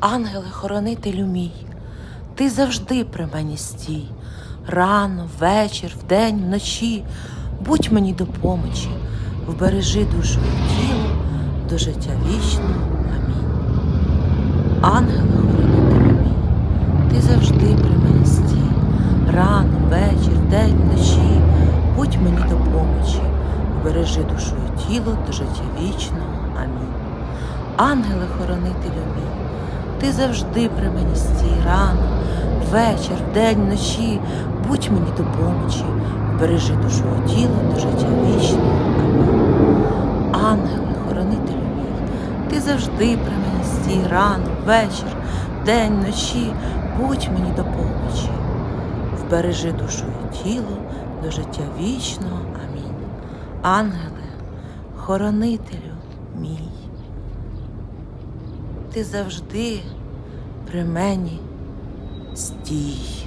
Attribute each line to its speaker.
Speaker 1: Ангеле-хоронителю мій, ти завжди при мені стій. Рано, вечір, вдень, вночі, будь мені до помочі, вбережи душу і тіло до життя вічного. Амінь. Ангеле-хоронителю мій, ти завжди при мені стій. Рано, вечір, вдень, вночі, будь мені до помочі, вбережи душу і тіло до життя вічного. Амінь. Ангеле-хоронителю мій, ти завжди при мені стій рано, вечір, вдень, вночі, будь мені до помочі, бережи душу і тіло до життя вічного. Амінь. Ангеле-хоронителю мій, ти завжди при мені стій рано, вечір, вдень, вночі, будь мені до помочі, вбережи душу і тіло до життя вічного. Амінь. Ангеле, хоронителю мій ти завжди при мені стій.